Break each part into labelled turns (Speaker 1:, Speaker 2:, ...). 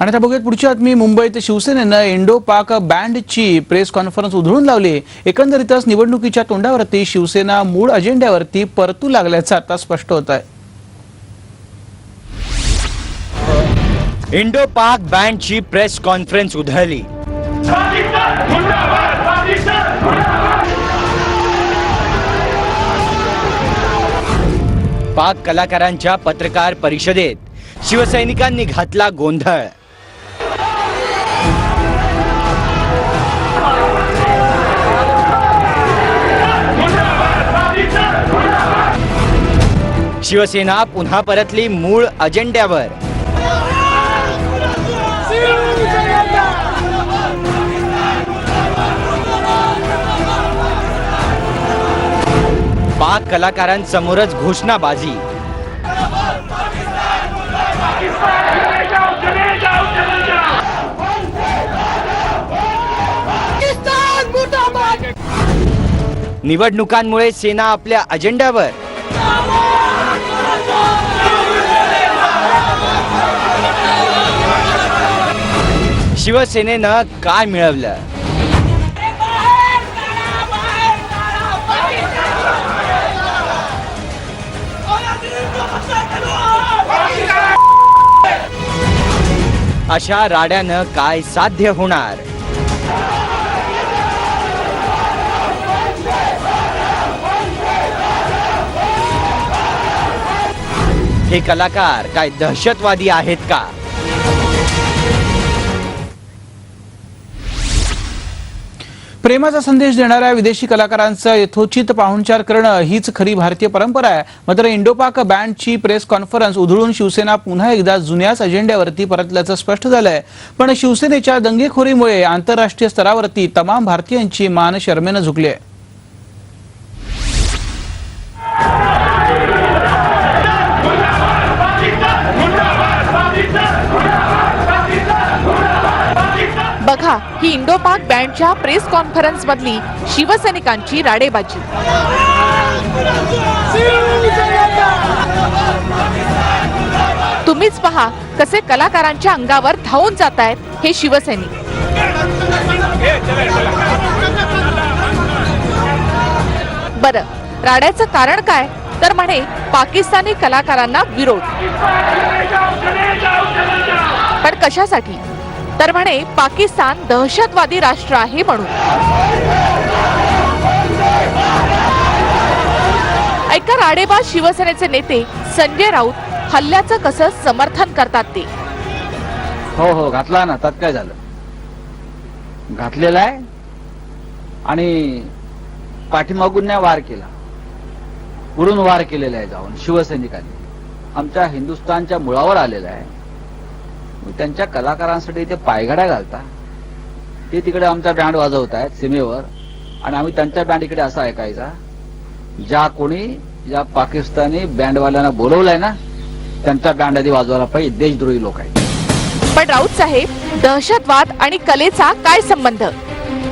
Speaker 1: आणि आता बघूयात पुढच्या बातमी. मुंबईत शिवसेनेनं इंडो पाक बँडची प्रेस कॉन्फरन्स उधळून लावली. एकंदरीतच निवडणुकीच्या तोंडावरती शिवसेना मूळ अजेंड्यावरती परतू लागल्याचं आता स्पष्ट होत आहे.
Speaker 2: इंडो पाक बँडची प्रेस कॉन्फरन्स उधळली. पाक कलाकारांच्या पत्रकार परिषदेत शिवसैनिकांनी घातला गोंधळ. शिवसेना पुन्हा परतली मूळ अजेंड्यावर. पाक कलाकारांसमोरच घोषणाबाजी. निवडणुकांमुळे सेना आपल्या अजेंड्यावर. शिवसेनेनं काय मिळवलं? अशा राड्यानं काय साध्य होणार? हे कलाकार काय दहशतवादी आहेत का?
Speaker 1: प्रेमाचा संदेश देणाऱ्या विदेशी कलाकारांचं यथोचित पाहुणचार करणं हीच खरी भारतीय परंपरा आहे. मात्र इंडोपाक बँडची प्रेस कॉन्फरन्स उधळून शिवसेना पुन्हा एकदा जुन्याच अजेंड्यावरती परतल्याचं स्पष्ट झालंय. पण शिवसेनेच्या दंगेखोरीमुळे आंतरराष्ट्रीय स्तरावरती तमाम भारतीयांची मान शर्मेनं झुकली आहे.
Speaker 3: पाकिस्तान
Speaker 4: ही इंडो पाक बँडच्या प्रेस कॉन्फरन्स मधली शिवसैनिकांची राडेबाजी. तुम्हीच पहा कसे कलाकारांच्या अंगावर धावून जात आहेत हे शिवसैनिक. बर राड्याचं कारण काय? तर म्हणे पाकिस्तानी कलाकारांना विरोध. पण कशासाठी? तर म्हणे पाकिस्तान दहशतवादी राष्ट्र आहे म्हणून. ऐका राडेबा शिवसेनेचे नेते संजय राऊत हल्ल्याचं कसं समर्थन करतात ते.
Speaker 5: हो हो घातला ना त्यात काय झालं? घातलेला आहे आणि पाठीमागून नाही वार केला. पुढून वार केलेला आहे जाऊन शिवसैनिकांनी. आमच्या हिंदुस्थानच्या मुळावर आलेला आहे. त्यांच्या कलाकारांसाठी ते पायघड्या घालता. ते तिकडे आमचा बँड वाजवत आहेत सीमेवर. आणि आम्ही त्यांच्या बँड इकडे असा ऐकायचा. ज्या कोणी या पाकिस्तानी बँडवाल्यांना बोलवलंय ना त्यांचा बँड आधी वाजवायला पाहिजे. देशद्रोही लोक आहेत.
Speaker 4: पण राऊत साहेब दहशतवाद आणि कलेचा काय संबंध?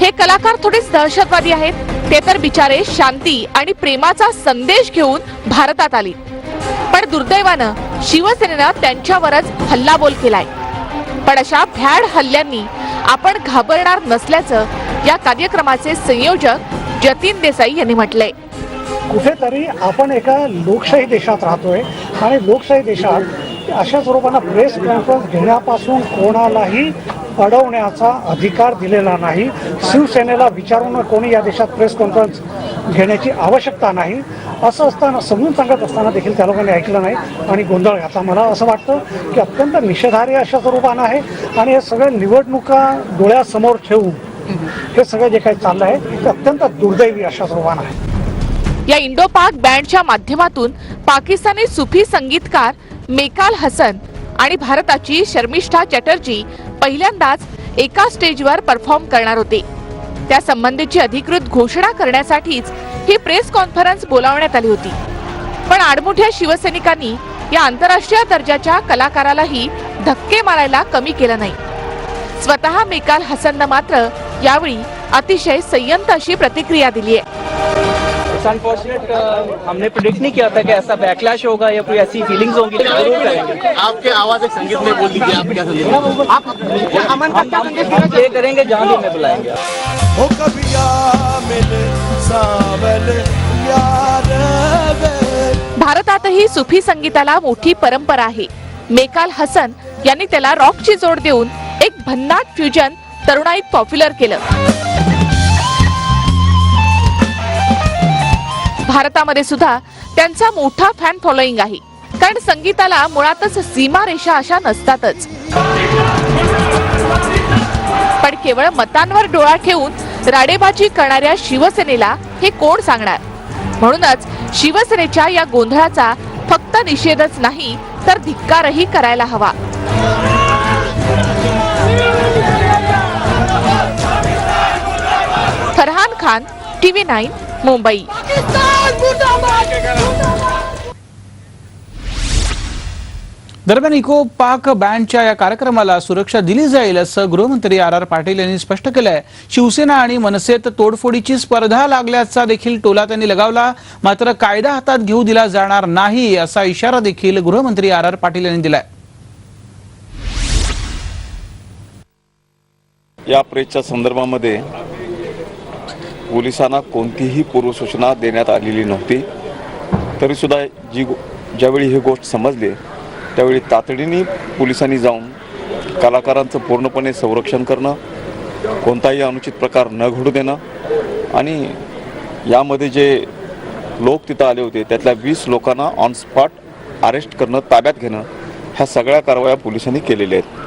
Speaker 4: हे कलाकार थोडेच दहशतवादी आहेत. ते तर बिचारे शांती आणि प्रेमाचा संदेश घेऊन भारतात आले. पण दुर्दैवानं शिवसेनेनं त्यांच्यावरच हल्लाबोल केलाय. पण अशा भ्याड हल्ल्यांनी आपण घाबरणार नसल्याचं या कार्यक्रमाचे संयोजक जतीन देसाई यांनी म्हटलंय.
Speaker 6: कुठेतरी आपण एका लोकशाही देशात राहतोय आणि लोकशाही देशात अशा स्वरूपानं प्रेस कॉन्फरन्स घेण्यापासून कोणालाही अडवण्याचा अधिकार दिलेला नाही. शिवसेनेला विचारून कोणी या देशात प्रेस कॉन्फरन्स घेण्याची आवश्यकता नाही. असं असताना समजून सांगत असताना देखील त्या लोकांनी ऐकलं नाही. आणि गोंधळ घातला मला असं वाटतं की अत्यंत निषेधार्ह अशा स्वरूपानं आहे. आणि हे सगळं निवडणुका डोळ्यासमोर ठेवून हे सगळं जे काही चाललं आहे ते अत्यंत दुर्दैवी अशा स्वरूपानं आहे.
Speaker 4: या इंडो पाक बँडच्या माध्यमातून पाकिस्तानी सुफी संगीतकार मेकाल हसन आणि भारताची शर्मिष्ठा चॅटर्जी पहिल्यांदाच एका स्टेजवर परफॉर्म करणार होते. त्या संबंधीची अधिकृत घोषणा करण्यासाठीच ही प्रेस कॉन्फरन्स बोलावण्यात आली होती. पण आडमुठ्या शिवसैनिकांनी या आंतरराष्ट्रीय दर्जाच्या कलाकारालाही धक्के मारायला कमी केलं नाही. स्वतः मेकाल हसननं मात्र यावेळी अतिशय संयंत अशी प्रतिक्रिया दिली आहे
Speaker 7: अनफॉर्चुनेट हमने प्रिडिक्ट नहीं किया था कि ऐसा बैकलैश होगा या कोई ऐसी फीलिंग्स होंगी जरूर करेंगे।
Speaker 8: आपके आवाज एक संगीत में बोल दीजिए आप क्या संदेश आप
Speaker 7: हम हम ये करेंगे जहाँ भी हमें बुलाएंगे।
Speaker 9: हो कभी मिले सावल
Speaker 4: भारतातही सुफी संगीताला मोठी परंपरा आहे. मेकाल हसन यांनी त्याला रॉकची जोड देऊन एक भन्नाट फ्युजन तरुणाईत पॉप्युलर केलं. भारतामध्ये सुद्धा त्यांचा मोठा फॅन फॉलोईंग आहे. कारण संगीताला मुळातच सीमारेषा अशा नसतातच. पण केवळ मतांवर डोळा ठेवून राडेबाजी करणाऱ्या शिवसेनेला हे कोण सांगणार? म्हणूनच शिवसेनेच्या या गोंधळाचा फक्त निषेधच नाही तर धिक्कारही करायला हवा. Farhan Khan TV nine Mumbai.
Speaker 1: दरम्यान इको पाक बँडच्या या कार्यक्रमाला सुरक्षा दिली जाईल असं गृहमंत्री आर आर पाटील यांनी स्पष्ट केलंय. शिवसेना आणि मनसेत तोडफोडीची स्पर्धा लागल्याचा देखील टोला त्यांनी लगावला. मात्र कायदा हातात घेऊ दिला जाणार नाही असा इशारा देखील गृहमंत्री आर आर पाटील यांनी दिलाय.
Speaker 10: या प्रेसच्या संदर्भामध्ये पोलिसांना कोणतीही पूर्वसूचना देण्यात आलेली नव्हती. तरीसुद्धा जी गो- ज्यावेळी ही गोष्ट समजली त्यावेळी तातडीने पोलिसांनी जाऊन कलाकारांचं पूर्णपणे संरक्षण करणं कोणताही अनुचित प्रकार न घडू देणं आणि यामध्ये जे लोक तिथं आले होते त्यातल्या वीस लोकांना ऑन स्पॉट अरेस्ट करणं ताब्यात घेणं ह्या सगळ्या कारवाया पोलिसांनी केलेल्या आहेत.